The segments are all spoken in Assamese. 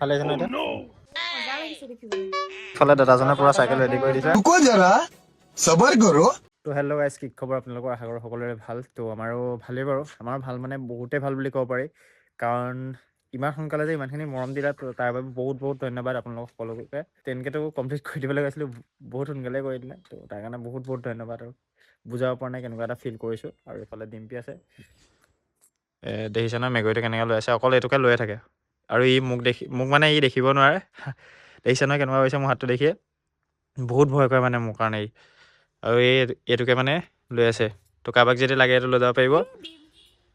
ফালে জানো এটা ফালে দাদাজনে দিছে। কো তো কি আশা ভাল। তো ভাল মানে ভাল কব ইমান সোনকালে যে ইমানখিনি মৰম দিলা তাৰ বাবে বহুত বহুত ধন্যবাদ আপোনালোক সকলোকে। তেনেকৈতো কমপ্লিট কৰি দিবলৈ গৈছিলোঁ বহুত সোনকালে কৰি দিলে। তো তাৰ কাৰণে বহুত বহুত ধন্যবাদ আৰু। বুজাব পৰা নাই কেনেকুৱা এটা ফিল কৰিছোঁ। আৰু এইফালে ডিম্পি আছে। দেখিছে নহয় মেগৰীটো কেনেকৈ লৈ আছে। অকল এইটোকে লৈয়ে থাকে। আৰু ই মোক দেখি মোক মানে ই দেখিব নোৱাৰে। দেখিছে নহয় কেনেকুৱা কৰিছে মোৰ হাতটো দেখিয়ে বহুত ভয় কৰে মানে মোৰ কাৰণে ই। আৰু এই এইটোকে মানে লৈ আছে। তো কাৰোবাক যদি লাগে এইটো লৈ যাব পাৰিব।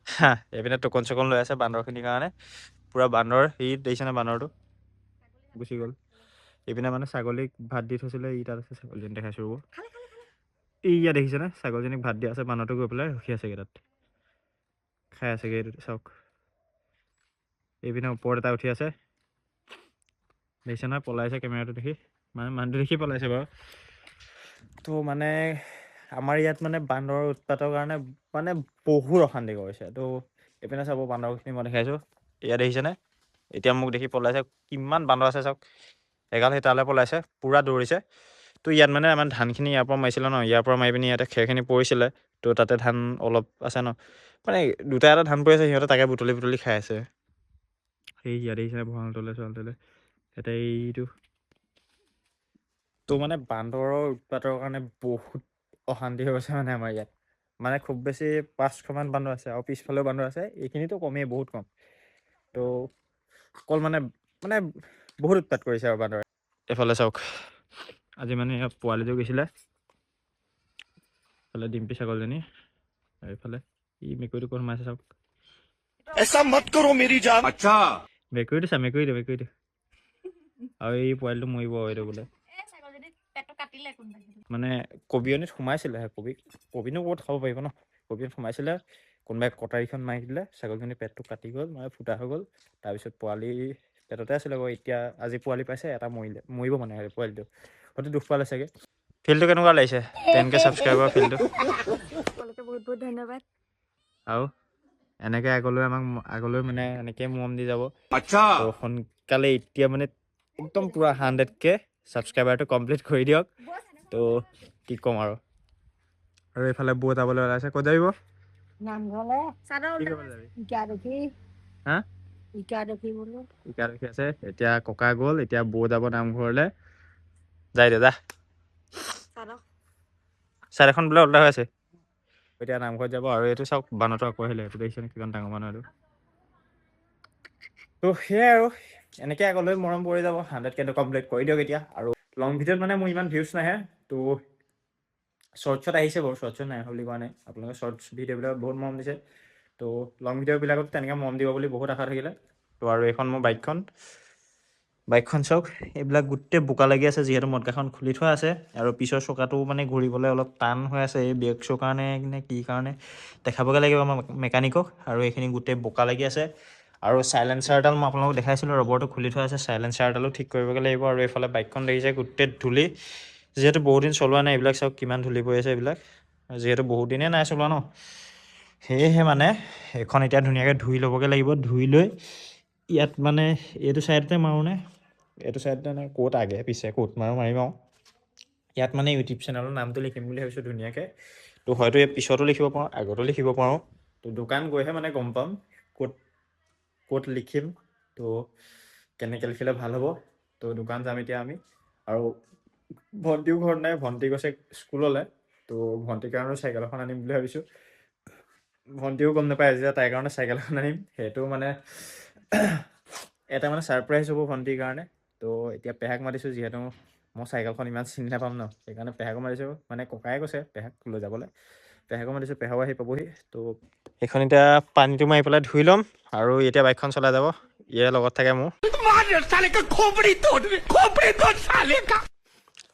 হা এইপিনে টকন চকন লৈ আছে বান্দৰখিনিৰ কাৰণে। পূৰা বান্দৰ সি দেখিছেনে বান্দৰটো। গুচি গ'ল। এইপিনে মানে ছাগলীক ভাত দি থৈছিলে ই তাত আছে ছাগলীজনী দেখাইছোঁ ৰ'ব। ই ইয়াত দেখিছেনে ছাগলীজনীক ভাত দিয়া আছে বান্দৰটো গৈ পেলাই ৰখি আছেগৈ তাত। খাই আছেগৈ এইটো চাওক। এইপিনে ওপৰত এটা উঠি আছে। দেখিছে নহয়? পলাইছে কেমেৰাটো দেখি। মানে মানুহটো দেখি পলাইছে বাৰু। তো মানে আমাৰ ইয়াত মানে বান্দৰৰ উৎপাতৰ কাৰণে মানে বহুত অশান্তি কৰিছে। তো এইপিনে চাব বান্দৰখিনি মই দেখাইছোঁ। ইয়াত দেখিছেনে? এতিয়া মোক দেখি পলাইছে। কিমান বান্দৰ আছে চাওক। এগাল সেই তালৈ পলাইছে। পূৰা দৌৰিছে। তো ইয়াত মানে আমাৰ ধানখিনি ইয়াৰ পৰা মাৰিছিলে ন? ইয়াৰ পৰা মাৰি পিনি ইয়াতে খেৰখিনি পৰিছিলে। তো তাতে ধান অলপ আছে ন? মানে দুটা এটা ধান পৰি আছে। সিহঁতে তাকে বুটলি বুটলি খাই আছে। সেই ইয়াত দেখিছেনে ভঁৰালটোলৈ চৰালটোলৈ ইয়াতে এইটো তো মানে বান্দৰৰ উৎপাতৰ কাৰণে বহুত অশান্তি হৈ গৈছে মানে আমাৰ ইয়াত মানে খুব বেছি পাঁচশমান বান্দৰ আছে আৰু পিছফালেও বান্দৰ আছে এইখিনিতো কমেই বহুত কম তো অকল মানে মানে বহুত উৎপাত কৰিছে আৰু বান্দৰে এইফালে চাওক আজি মানে এয়া পোৱালিটো গৈছিলে এইফালে ডিম্পি ছাগলজনী আৰু এইফালে ই মেকুৰীটো ক'ত সোমাইছে চাওক ऐसा मत करो मेरी जान अच्छा মেকুৰীটো চা মেকুৰীটো মেকুৰীটো আৰু এই পোৱালিটো মৰিব এইটো বোলে মানে কবিয়নীত সোমাইছিলেহে কবি কবিনো ক'ত খাব পাৰিব ন কবিয়ত সোমাইছিলে কোনোবাই কটাৰীখন মাৰি দিলে ছাগলীজনী পেটটো কাটি গ'ল মানে ফুটা হৈ গ'ল তাৰপিছত পোৱালি পেটতে আছিলে বাৰু এতিয়া আজি পোৱালি পাইছে এটা মৰিলে মৰিব মানে পোৱালিটো হয়তো দুখ পালে চাগে ফিল্ডটো কেনেকুৱা লাগিছে টেন কে ছাবস্ক্ৰাইবাৰ ফিল্ডটো বহুত বহুত ধন্যবাদ আৰু এনেকে আগলৈ আমাক আগলৈ মানে এনেকে মৰম দি যাব। সোনকালে এতিয়া মানে একদম পুৰা হাণ্ড্ৰেড কে ছাবস্ক্ৰাইবাৰটো কমপ্লিট কৰি দিয়ক। তো কি কম আৰু। আৰু এইফালে বৌ যাবলৈ ওলাইছে। কত যাবি ককা গল। এতিয়া বৌ যাব নামঘৰলে। যাই দে যা। চাদ এখন বোলে ওলাই হৈ আছে। এতিয়া নামঘৰত যাব আৰু এইটো চাওক বানৰটো আকৌ এইটো দেখিছেনে কিমান ডাঙৰ মানুহ এইটো? তো সেয়াই আৰু এনেকৈ আগলৈ মৰম পৰি যাব হাণ্ড্ৰেড কেটো কমপ্লিট কৰি দিয়ক এতিয়া আৰু লং ভিডিঅ'ত মানে মোৰ ইমান ভিউজ নাহে তো শ্বৰ্টছত আহিছে বাৰু শ্বৰ্টছত নাই বুলি কোৱা নাই আপোনালোকে শ্বৰ্টছ ভিডিঅ'বিলাকত বহুত মৰম দিছে তো লং ভিডিঅ'বিলাকত তেনেকৈ মৰম দিব বুলি বহুত আশা থাকিলে তো আৰু এইখন মোৰ বাইকখন বাইকখন চাওক এইবিলাক গোটেই বোকা লাগি আছে যিহেতু মদগাখন খুলি থোৱা আছে আৰু পিছৰ চকাটো মানে ঘূৰিবলৈ অলপ টান হৈ আছে এই ব্ৰেক শ্ব'ৰ কাৰণে নে কি কাৰণে দেখাবগৈ লাগিব আমাৰ মেকানিকক আৰু এইখিনি গোটেই বোকা লাগি আছে আৰু চাইলেঞ্চাৰডাল মই আপোনালোকক দেখাইছিলোঁ ৰবৰটো খুলি থোৱা আছে চাইলেঞ্চাৰডালো ঠিক কৰিবগৈ লাগিব আৰু এইফালে বাইকখন দেখিছে গোটেই ধূলি যিহেতু বহুত দিন চলোৱা নাই এইবিলাক চাওক কিমান ধূলি পৰি আছে এইবিলাক যিহেতু বহুত দিনেই নাই চলোৱা ন সেয়েহে মানে এইখন এতিয়া ধুনীয়াকৈ ধুই ল'বগৈ লাগিব ধুই লৈ ইয়াত মানে এইটো ছাইডতে মাৰোঁনে? এইটো নে ক'ত আগে পিছে ক'ত মাৰো মাৰিম আৰু। ইয়াত মানে ইউটিউব চেনেলৰ নামটো লিখিম বুলি ভাবিছোঁ ধুনীয়াকৈ। তো হয়তো এই পিছতো লিখিব পাৰোঁ আগতো লিখিব পাৰোঁ। তো দোকান গৈহে মানে গম পাম ক'ত ক'ত লিখিম। তো কেনেকৈ লিখিলে ভাল হ'ব তো দোকান যাম এতিয়া আমি। আৰু ভণ্টিও ঘৰত নাই ভণ্টি গৈছে স্কুললৈ তো ভণ্টিৰ কাৰণেও চাইকেল এখন আনিম বুলি ভাবিছোঁ। ভণ্টিও গম নাপায় যে তাইৰ কাৰণে চাইকেল এখন আনিম সেইটো মানে এটা মানে ছাৰপ্ৰাইজ হ'ব ভণ্টিৰ কাৰণে। তো এতিয়া পেহাক মাতিছোঁ যিহেতু মই চাইকেলখন ইমান চিনি নাপাম ন। সেইকাৰণে পেহাকো মাতিছোঁ। মানে ককায়ে কৈছে পেহাক লৈ যাবলৈ। পেহাকো মাতিছোঁ পেহাও আহি পাবহি। তো সেইখন এতিয়া পানীটো মাৰি পেলাই ধুই ল'ম আৰু এতিয়া বাইকখন চলাই যাব। ইয়াৰ লগত থাকে মোৰ।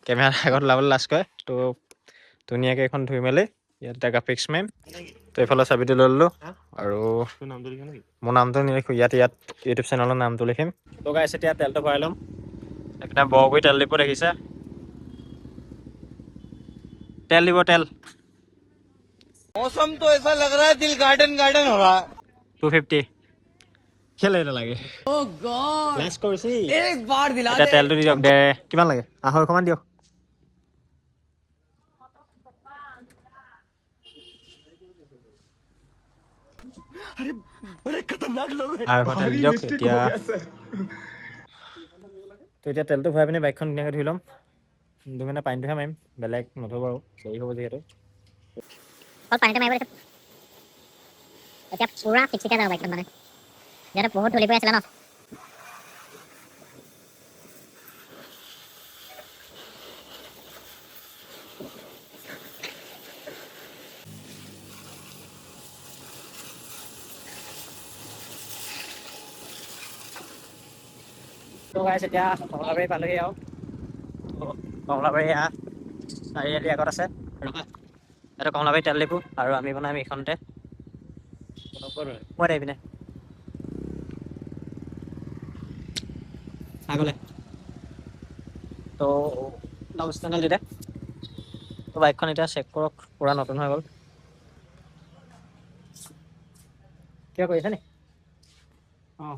কেমেৰাৰ আগত ওলাবলৈ লাজ কৰে। তো ধুনীয়াকৈ এইখন ধুই মেলি ইয়াত এতিয়া গ্ৰাফিক্স মেম এইফালে চাবিটো লৈ ললো। আৰু মোৰ নামটো নিলিখোঁ ইয়াত ইয়াত ইউটিউব চেনেলৰ নামটো লিখিম। লগাইছে গাইছ এতিয়া তেলটো ভৰাই ল'ম। একদম বৰগুৰি তেল দিব দেখিছে? তেল দিব তেল। মৌচম এইফালে এসা ৰা দিল গাৰ্ডেন গাৰ্ডেন হোৱা টু ফিফটি খেলে নালাগে তেলটো দি দিয়ক দে। কিমান লাগে? আঢ়ৈশমান দিয়ক। এতিয়া তেলটো ভৰাই পিনে বাইকখন ধুনীয়াকৈ ধুই লম। ধুই মানে পানীটোহে মাৰিম বেলেগ নধু বাৰু দেৰি হ'ব যিহেতু। পানীটো মাৰিব পূৰা ফিক্সিকে যাব নথব আৰু বহুত ধূলি পৰি আছিলে ন? তো গাইছ এতিয়া কমলাবাৰী পালোহি আৰু তো কমলাবাৰী এয়া চাৰিআলি আগত আছে ৰখা এইটো কমলাবাৰী তেল ডিপু আৰু আমি বনাম এইখনতে মই দে পিনে আগলে তো নাম চেনেল দি দে তো বাইকখন এতিয়া চেক কৰক পূৰা নতুন হৈ গ'ল কিবা কৰিছে নি অঁ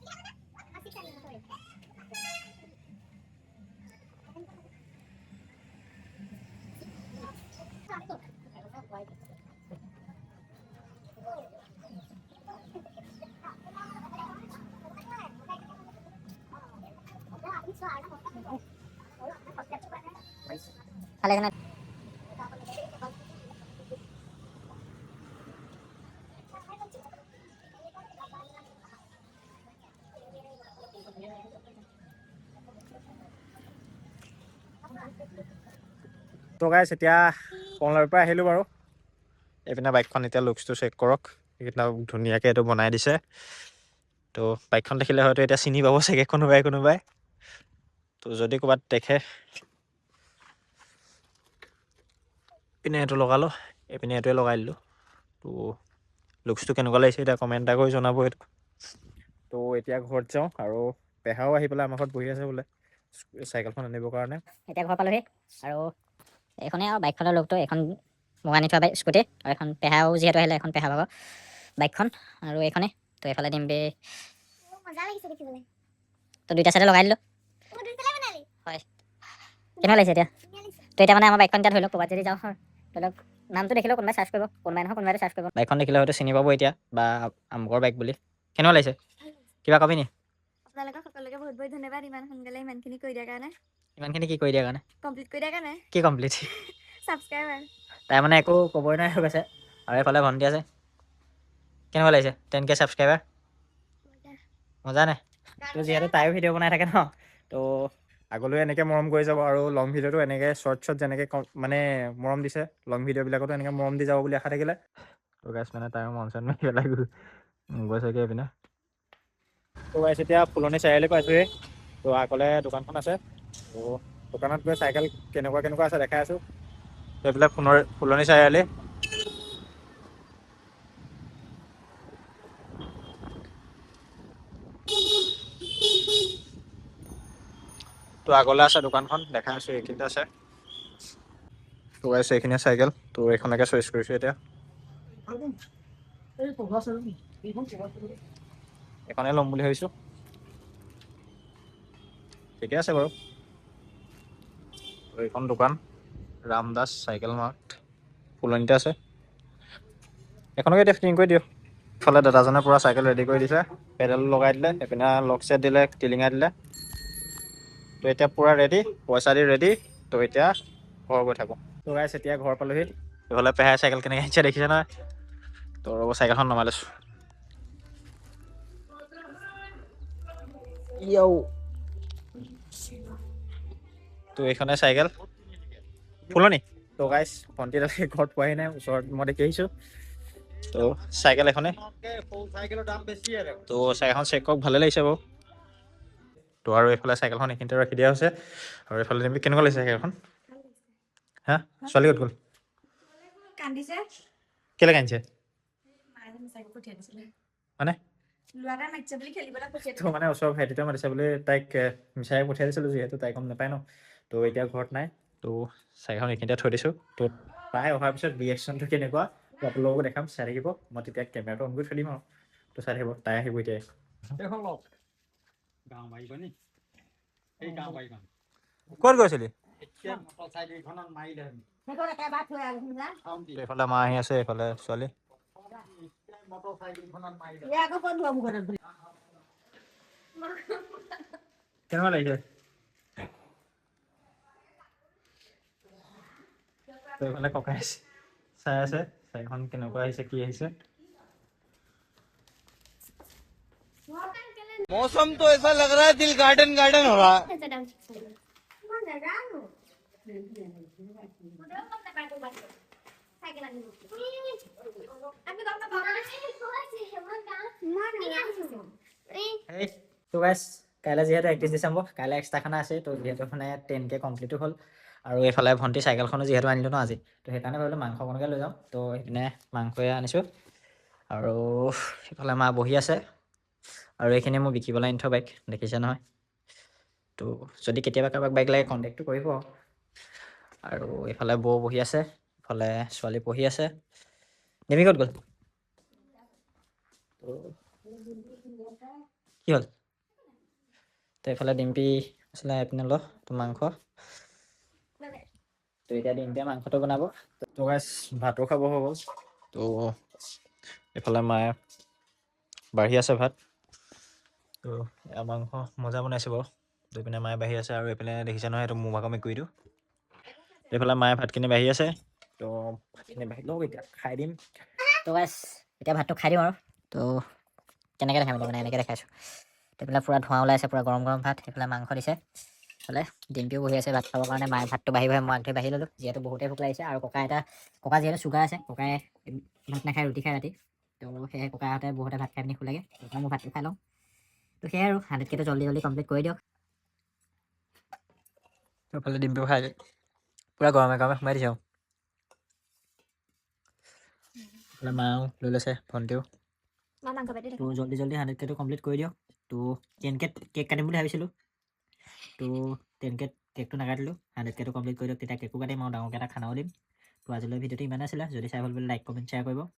খালে যেনে তো এতিয়া কমলাৰ পৰা আহিলোঁ বাৰু। এইপিনে বাইকখন এতিয়া লুকচটো চেক কৰক। এইকেইটা ধুনীয়াকৈ এইটো বনাই দিছে। তো বাইকখন দেখিলে হয়তো এতিয়া চিনি পাব চাগে কোনোবাই কোনোবাই। তো যদি ক'ৰবাত দেখে পিনে এইটো লগালোঁ এইপিনে এইটোৱে লগাই দিলোঁ। তো লুকচটো কেনেকুৱা লাগিছে এতিয়া কমেণ্ট এটা কৰি জনাব এইটো। তো এতিয়া ঘৰত যাওঁ আৰু পেহাও আহি পেলাই আমাৰ ঘৰত বহি আছে বোলে চাইকেলখন আনিবৰ কাৰণে। এতিয়া ঘৰ পালোহি আৰু এইখনেই আৰু বাইকখনৰ লগটো এখন মোক আনি থোৱা বাইক স্কুটি আৰু এখন পেহাও যিহেতু আহিলে এখন পেহা ভাগৰ বাইকখন আৰু এইখনে। তো এইফালে দিম বে তো দুইটা চাইডে লগাই দিলোঁ। হয়। কেনেকুৱা লাগিছে এতিয়া? তো এতিয়া মানে আমাৰ বাইকখন এতিয়া ধৰি লওক ক'ৰবাত যদি যাওঁ ধৰি লওক নামটো দেখিলেও কোনোবাই চাৰ্চ কৰিব কোনোবাই নহয় কোনোবাই চাৰ্চ কৰিব। বাইকখন দেখিলে হয়তো চিনি পাব এতিয়া বা আমুকৰ বাইক বুলি। কেনেকুৱা লাগিছে? কিবা কবি নি? আপোনালোকক সকলোকে বহুত বহুত ধন্যবাদ ইমান সোনকালে ইমানখিনি কৰি দিয়াৰ কাৰণে। ইমানখিনি কি কৰি দিয়াৰ কাৰণে? কমপ্লিট কৰি দিয়াৰ কাৰণে? কি কমপ্লিট? ছাবস্ক্ৰাইবাৰ তাই মানে একো ক'বই নোৱাৰি হৈ গৈছে আৰু এইফালে ভণ্টি আছে। কেনেকুৱা লাগিছে? টেন কে ছাবস্ক্ৰাইবাৰ মজা নে? তো যিহেতু তাইও ভিডিঅ' বনাই থাকে ন তো আগলৈ এনেকৈ মৰম কৰি যাব আৰু লং ভিডিঅ'টো এনেকৈ শ্বৰ্ট শ্বৰ্ট যেনেকৈ মানে মৰম দিছে লং ভিডিঅ'বিলাকতো এনেকৈ মৰম দি যাব বুলি আশা থাকিলে। গাইছ মানে তাইও মন চন মাৰি পেলাই গৈছেগৈ এইপিনে গাইছ এতিয়া ফুলনি চাৰিআলি পাইছোঁহি তো আগলৈ দোকানখন আছে। তো দোকানত গৈ চাইকেল কেনেকুৱা কেনেকুৱা আছে দেখাই আছোঁ। এইফালে ফুলৰ ফুলনি চাৰিআলি। তো আগলৈ আছে দোকানখন দেখাই আছোঁ এইখিনিতে আছে। তো গাইছ এইখিনিয়ে চাইকেল তো এইখনকে চইচ কৰিছোঁ এতিয়া। এইখনে ল'ম বুলি ভাবিছোঁ। ঠিকে আছে বাৰু। এইখন দোকান ৰামদাস চাইকেল মাৰ্ট ফুলনিতে আছে। এইখনকে এতিয়া ফিটিং কৰি দিওঁ ইফালে দাদাজনে পূৰা চাইকেল ৰেডি কৰি দিছে। পেডেল লগাই দিলে এইপিনে লক ছেট দিলে টিলিঙাই দিলে। তো এতিয়া পূৰা ৰেডি পইচা দি ৰেডি তো এতিয়া ঘৰ গৈ থাকোঁ। তো গাইছ এতিয়া ঘৰ পালোহি। এইফালে পেহাই চাইকেল কেনেকৈ আহিছে দেখিছে নহয়? তো ৰ'ব চাইকেলখন নমাই লৈছোঁ। তো এইখনে চাইকেল। ফুলনি তো গাইছ ভণ্টি তাতে ঘৰত পোৱাহি নাই ওচৰত মই দেখি আহিছোঁ। তো চাইকেল এখনে। তো চাইকেলখন চেক কৰক ভালে লাগিছে বাৰু। তো আৰু এইফালে চাইকেলখন এইখিনিতে ৰাখি দিয়া হৈছে। আৰু এইফালে তুমি কেনেকুৱা লাগিছে চাইকেলখন? হা? ছোৱালী ক'ত গ'ল কেলৈ কান্দিছে? মানে তো মানে ওচৰৰ ভাইটিটোৱে মাতিছে বুলি তাইক মিছাই পঠিয়াই দিছিলোঁ যিহেতু তাই গম নাপায় ন। তো এতিয়া ঘৰত নাই। তো চাইকেলখন এইখিনিতে থৈ দিছোঁ। তো তাই অহাৰ পিছত ৰিয়েকশ্যনটো কেনেকুৱা? আপোনালোককো দেখাম চাই থাকিব। মই তেতিয়া কেমেৰাটো অন কৰি থৈ দিম আৰু। তো চাই থাকিব তাই আহিব এতিয়া সেই ক'ত গৈছিলি এইফালে মা আহি আছে এইফালে ছোৱালী কেনেকুৱা লাগিছে এইফালে ককাই আছে চাই আছে চাইখন কেনেকুৱা আহিছে কি আহিছে मौसम तो ऐसा लग रहा है दिल गार्डन गार्डन हो रहा है তো গাইছ কাইলৈ যিহেতু একত্ৰিছ ডিচেম্বৰ কাইলৈ এক্সট্ৰা খানা আছে তো যিহেতু মানে টেন কে কমপ্লিটো হ'ল আৰু এইফালে ভণ্টি চাইকেলখনো যিহেতু আনিলোঁ ন আজি তো সেইকাৰণে ভাবিলোঁ মাংস অকণকে লৈ যাওঁ তো সেইপিনে মাংসয়ে আনিছোঁ আৰু সেইফালে মা বহি আছে আৰু এইখিনি মোৰ বিকিবলৈ আনি থোৱা বাইক দেখিছে নহয়। তো যদি কেতিয়াবা কাৰোবাক বাইক লাগে কণ্টেক্টটো কৰিব। আৰু এইফালে বৌ বহি আছে ইফালে ছোৱালী পঢ়ি আছে। নেমি ক'ত গ'ল? কি হ'ল? তো এইফালে ডিম্পি আছিলে এইপিনে ল মাংস। তো এতিয়া ডিম্পিয়ে মাংসটো বনাব। তো ভাতো খাব হৈ গ'ল তো এইফালে মায়ে বাঢ়ি আছে ভাত। তো এয়া মাংস মজা বনাইছে বাৰু। এইপিনে মায়ে বাঢ়ি আছে আৰু এইপিনে দেখিছে নহয় এইটো মোৰ ভাগৰ মেকুৰীটো এইফালে মায়ে ভাতখিনি বাঢ়ি আছে। তো ভাতখিনি বাঢ়ি লওক এতিয়া খাই দিম। তো গাইছ এতিয়া ভাতটো খাই দিওঁ আৰু। তো কেনেকৈ দেখাম মানে এনেকৈ দেখাইছোঁ। এইফালে পূৰা ধোঁৱা ওলাই আছে পূৰা গৰম গৰম ভাত সেইফালে মাংস দিছে। এইফালে ডিম্পিও বহি আছে ভাত খাবৰ কাৰণে মায়ে ভাতটো বাঢ়ি বাঢ়ি মই আগধৰি বাঢ়ি ল'লোঁ। যিহেতু বহুতেই ভোক লাগিছে আৰু ককা এটা ককা যিহেতু চুগাৰ আছে ককাই ভাত নাখায় ৰুটি খায় ৰাতি। তো সেয়ে ককাহঁতে বহুতে ভাত খাই পিনি সেইকাৰণে মই ভাতটো খাই লওঁ। তো সেয়াই আৰু হাণ্ড্ৰেডকেটো জল্দি জল্দি কমপ্লিট কৰি দিয়ক তো এইফালে ডিমটো খাই পূৰা গৰমে গৰমে সোমাই দিছে আৰু এইফালে মাও লৈ লৈছে ভণ্টিও মই মাংস পাতি তো জল্দি জল্দি হাণ্ড্ৰেড কেটো কমপ্লিট কৰি দিয়ক তো টেন কেট কেক কাটিম বুলি ভাবিছিলোঁ তো টেন কেট কেকটো নাকাটিলোঁ হাণ্ড্ৰেড কেটো কমপ্লিট কৰি দিয়ক তেতিয়া কেকো কাটিম আৰু ডাঙৰকৈ এটা খানাও দিম তো আজিলৈ ভিডিঅ'টো ইমানে আছিলে যদি চাই ভাল পালে লাইক কমেণ্ট শ্বেয়াৰ কৰিব